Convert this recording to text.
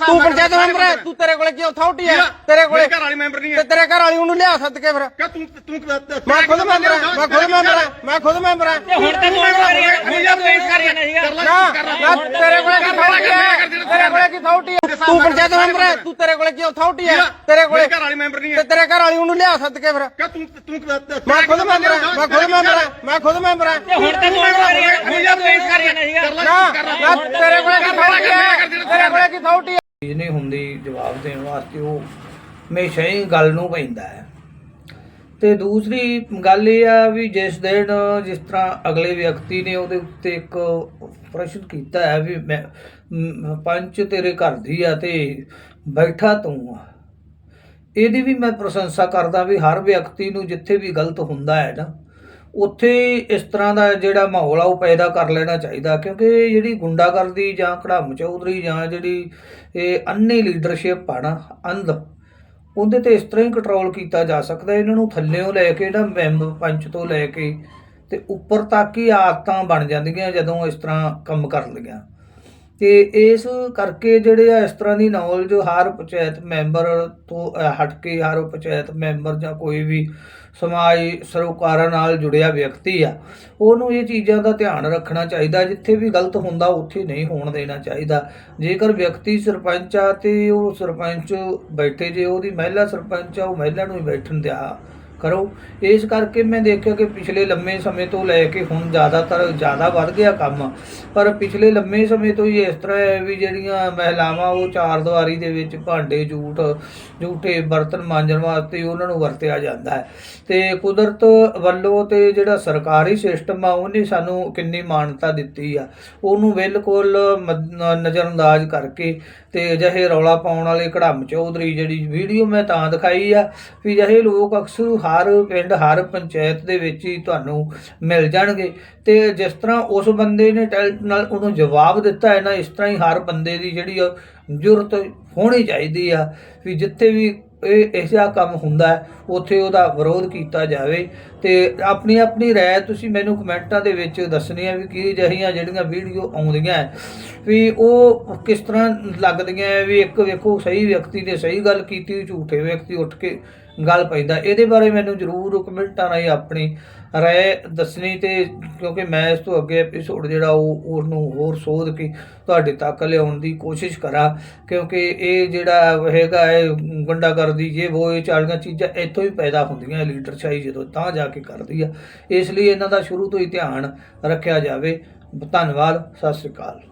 ਤੂੰ ਪੰਚਾਇਤ ਮੈਂਬਰ ਹੈ ਤੂੰ ਤੇਰੇ ਕੋਲੇ ਕੀ ਅਥਾਰਟੀ ਹੈ? ਤੇਰੇ ਕੋਲੇ ਘਰ ਵਾਲੀ ਮੈਂਬਰ ਨਹੀਂ ਤੇ ਹੈ ਤੇਰੇ ਘਰ ਵਾਲੀ ਉਹਨੂੰ ਲਿਆ ਸੱਦ ਕੇ ਫਿਰ। ਕਿ ਤੂੰ ਤੂੰ ਮੈਂ ਖੁਦ ਮੈਂਬਰ ਹਾਂ ਮੈਂ ਖੁਦ ਮੈਂਬਰ ਹਾਂ ਮੈਂ ਖੁਦ ਮੈਂਬਰ ਹਾਂ। ਹੁਣ ਤਾਂ ਤੂੰ ਮੈਂਬਰ ਕਰੀ ਹੁਣ ਤਾਂ ਪੇਸ਼ ਕਰ ਜਾਣਾ ਸੀਗਾ ਨਾ ਨਾ ਤੇਰੇ ਕੋਲੇ ਕੀ ਅਥਾਰਟੀ ਹੈ? ਤੇਰੇ ਕੋਲੇ ਕੀ ਅਥਾਰਟੀ ਹੈ? ਤੂੰ ਪੰਚਾਇਤ ਮੈਂਬਰ ਹੈ ਤੂੰ ਤੇਰੇ ਕੋਲੇ ਕੀ ਅਥਾਰਟੀ ਹੈ? ਤੇਰੇ ਕੋਲੇ ਘਰ ਵਾਲੀ ਮੈਂਬਰ ਨਹੀਂ ਤੇ ਹੈ ਤੇਰੇ ਘਰ ਵਾਲੀ ਉਹਨੂੰ ਲਿਆ ਸੱਦ ਕੇ ਫਿਰ। ਕਿ ਤੂੰ ਤੂੰ ਮੈਂ ਖੁਦ ਮੈਂਬਰ ਹਾਂ ਮੈਂ ਖੁਦ ਮੈਂਬਰ ਹਾਂ ਮੈਂ ਖੁਦ ਮੈਂਬਰ ਹਾਂ। ਹੁਣ ਤਾਂ ਤੂੰ ਮੈਂਬਰ ਕਰੀ ਹੁਣ ਤਾਂ ਪੇਸ਼ ਕਰ ਜਾਣਾ ਸੀਗਾ ਨਾ ਨਾ ਤੇਰੇ ਕੋਲੇ ਕੀ ਅਥਾਰਟੀ ਹੈ? ਤੇਰੇ ਕੋਲੇ ਕੀ ਅਥਾਰਟੀ ਹੈ? ਚੀਜ਼ ਨਹੀਂ ਹੁੰਦੀ ਜਵਾਬ ਦੇਣ ਵਾਸਤੇ ਉਹ ਹਮੇਸ਼ਾ ਹੀ ਗੱਲ ਨੂੰ ਪੈਂਦਾ ਹੈ। ਤੇ ਦੂਸਰੀ ਗੱਲ ਇਹ ਆ ਵੀ ਜਿਸ ਦਿਨ ਜਿਸ ਤਰ੍ਹਾਂ ਅਗਲੇ ਵਿਅਕਤੀ ਨੇ ਉਹਦੇ ਉੱਤੇ ਇੱਕ ਪ੍ਰਸ਼ਨ ਕੀਤਾ ਹੈ ਵੀ ਮੈਂ ਪੰਚ ਤੇਰੇ ਘਰ ਦੀ ਆ ਤੇ ਬੈਠਾ ਤੂੰ ਆ। ਇਹਦੀ ਵੀ ਮੈਂ ਪ੍ਰਸ਼ੰਸਾ ਕਰਦਾ ਵੀ ਹਰ ਵਿਅਕਤੀ ਨੂੰ ਜਿੱਥੇ ਵੀ ਗਲਤ ਹੁੰਦਾ ਹੈ ਨਾ ਉੱਥੇ ਇਸ ਤਰ੍ਹਾਂ ਦਾ ਜਿਹੜਾ ਮਾਹੌਲ ਆ, ਉਹ ਪੈਦਾ ਕਰ ਲੈਣਾ ਚਾਹੀਦਾ, ਕਿਉਂਕਿ ਜਿਹੜੀ ਗੁੰਡਾਗਰਦੀ ਜਾਂ ਕੜਾਮ ਚੌਧਰੀ ਜਾਂ ਜਿਹੜੀ ਇਹ ਅੰਨੇ ਲੀਡਰਸ਼ਿਪ ਆ ਨਾ, ਅੰਧ, ਉਹਦੇ ਤੇ ਇਸ ਤਰ੍ਹਾਂ ਹੀ ਕੰਟਰੋਲ ਕੀਤਾ ਜਾ ਸਕਦਾ, ਇਹਨਾਂ ਨੂੰ ਥੱਲੇੋਂ ਲੈ ਕੇ ਨਾ ਮੈਂਬਰ ਪੰਚ ਤੋਂ ਲੈ ਕੇ, ਤੇ ਉੱਪਰ ਤੱਕ ਹੀ ਆਦਤਾਂ ਬਣ ਜਾਂਦੀਆਂ ਜਦੋਂ ਇਸ ਤਰ੍ਹਾਂ ਕੰਮ ਕਰਨ ਲੱਗਿਆ ਤੇ ਇਸ ਕਰਕੇ ਜਿਹੜੇ ਆ ਇਸ ਤਰ੍ਹਾਂ ਦੀ ਨੌਲੇਜ ਹਰ ਪੰਚਾਇਤ ਮੈਂਬਰ ਤੋਂ ਹਟ ਕੇ ਹਰ ਪੰਚਾਇਤ ਮੈਂਬਰ ਜਾਂ ਕੋਈ ਵੀ ਸਮਾਜ ਸਰੋਕਾਰਾਂ ਨਾਲ ਜੁੜਿਆ ਵਿਅਕਤੀ ਆ, ਉਹਨੂੰ ਇਹ ਚੀਜ਼ਾਂ ਦਾ ਧਿਆਨ ਰੱਖਣਾ ਚਾਹੀਦਾ, ਜਿੱਥੇ ਵੀ ਗਲਤ ਹੁੰਦਾ ਉੱਥੇ ਨਹੀਂ ਹੋਣ ਦੇਣਾ ਚਾਹੀਦਾ। ਜੇਕਰ ਵਿਅਕਤੀ ਸਰਪੰਚ ਆ ਤੇ ਉਹ ਸਰਪੰਚ ਬੈਠੇ, ਜੇ ਉਹਦੀ ਮਹਿਲਾ ਸਰਪੰਚ ਆ, ਉਹ ਮਹਿਲਾ ਨੂੰ ਹੀ ਬੈਠਣ ਦਿਆ। ਕਰੋ। ਇਸ ਕਰਕੇ ਮੈਂ ਦੇਖਿਆ ਕਿ ਪਿਛਲੇ ਲੰਮੇ ਸਮੇਂ ਤੋਂ ਲੈ ਕੇ ਹੁਣ ਜ਼ਿਆਦਾਤਰ ਜ਼ਿਆਦਾ ਵੱਧ ਗਿਆ ਕੰਮ। ਪਰ ਪਿਛਲੇ ਲੰਮੇ ਸਮੇਂ ਤੋਂ ਹੀ ਇਸ ਤਰ੍ਹਾਂ ਹੈ ਵੀ ਜਿਹੜੀਆਂ ਮਹਿਲਾਵਾਂ, ਉਹ ਚਾਰ ਦੀਵਾਰੀ ਦੇ ਵਿੱਚ ਭਾਂਡੇ ਜੂਠ ਜੂਠੇ ਬਰਤਨ ਮਾਂਜਣ ਵਾਸਤੇ ਉਹਨਾਂ ਨੂੰ ਵਰਤਿਆ ਜਾਂਦਾ ਹੈ। ਤੇ ਕੁਦਰਤ ਵੱਲੋਂ ਤੇ ਜਿਹੜਾ ਸਰਕਾਰੀ ਸਿਸਟਮ ਆ, ਉਹਨੇ ਸਾਨੂੰ ਕਿੰਨੀ ਮਾਨਤਾ ਦਿੱਤੀ ਆ। ਉਹਨੂੰ ਬਿਲਕੁਲ ਮ- ਨਜ਼ਰਅੰਦਾਜ਼ ਕਰਕੇ ਤੇ ਅਜਿਹੇ ਰੌਲਾ ਪਾਉਣ ਵਾਲੇ ਕੜਮ ਚੌਧਰੀ ਜਿਹੜੀ ਵੀਡੀਓ ਮੈਂ ਤਾਂ ਦਿਖਾਈ ਆ, ਵੀ ਅਜਿਹੇ ਲੋਕ ਅਕਸਰ ਹਰ ਪਿੰਡ ਹਰ ਪੰਚਾਇਤ ਦੇ ਵਿੱਚ ਹੀ ਤੁਹਾਨੂੰ ਮਿਲ ਜਾਣਗੇ। ਤੇ ਜਿਸ ਤਰ੍ਹਾਂ ਉਸ ਬੰਦੇ ਨੇ ਟੈਲੈਂਟ ਨਾਲ ਉਹਨੂੰ ਜਵਾਬ ਦਿੱਤਾ ਹੈ ਨਾ ਇਸ ਤਰ੍ਹਾਂ ਹੀ ਹਰ ਬੰਦੇ ਦੀ ਜਿਹੜੀ ਆ ਜੁਰਤ ਹੋਣੀ ਚਾਹੀਦੀ ਆ ਵੀ ਜਿੱਥੇ ਵੀ ਇਹ ਐਸਾ ਕੰਮ ਹੁੰਦਾ ਉੱਥੇ ਉਹਦਾ ਵਿਰੋਧ ਕੀਤਾ ਜਾਵੇ। ਤੇ ਆਪਣੀ ਆਪਣੀ ਰਾਏ ਤੁਸੀਂ ਮੈਨੂੰ ਕਮੈਂਟਾਂ ਦੇ ਵਿੱਚ ਦੱਸਣੀ ਹੈ ਵੀ ਕੀ ਜਹੀਆਂ ਜਿਹੜੀਆਂ ਵੀਡੀਓ ਆਉਂਦੀਆਂ ਹੈ, ਵੀ ਉਹ ਕਿਸ ਤਰ੍ਹਾਂ ਲੱਗਦੀਆਂ ਹੈ ਵੀ ਇੱਕ ਵੇਖੋ ਸਹੀ ਵਿਅਕਤੀ ਨੇ ਸਹੀ ਗੱਲ ਕੀਤੀ ਝੂਠੇ ਵਿਅਕਤੀ ਉੱਠ ਕੇ ਗੱਲ ਪੈਂਦਾ। ਇਹਦੇ ਬਾਰੇ ਮੈਨੂੰ ਜ਼ਰੂਰ ਕਮੈਂਟਾਂ ਰਾਹੀਂ ਆਪਣੀ ਰਾਏ ਦੱਸਣੀ ਤੇ ਕਿਉਂਕਿ ਮੈਂ ਇਸ ਤੋਂ ਅੱਗੇ ਐਪੀਸੋਡ ਜਿਹੜਾ ਉਹ ਉਹਨੂੰ ਹੋਰ ਸੋਧ ਕੇ ਤੁਹਾਡੇ ਤੱਕ ਲਿਆਉਣ ਦੀ ਕੋਸ਼ਿਸ਼ ਕਰਾਂ। ਕਿਉਂਕਿ ਇਹ ਜਿਹੜਾ ਹੈਗਾ ਹੈ ਗੁੰਡਾਗਰਦੀ, ਜੇ ਉਹ ਇਹ ਚਾਲੀਆਂ ਚੀਜ਼ਾਂ ਇੱਥੋਂ ਹੀ ਪੈਦਾ ਹੁੰਦੀਆਂ ਲੀਡਰਸ਼ਾਹੀ ਜਦੋਂ ਤਾਂ ਜਾ ਕੇ ਕਰਦੀ ਆ। ਇਸ ਲਈ ਇਹਨਾਂ ਦਾ ਸ਼ੁਰੂ ਤੋਂ ਹੀ ਧਿਆਨ ਰੱਖਿਆ ਜਾਵੇ। ਧੰਨਵਾਦ, ਸਤਿ ਸ੍ਰੀ ਅਕਾਲ।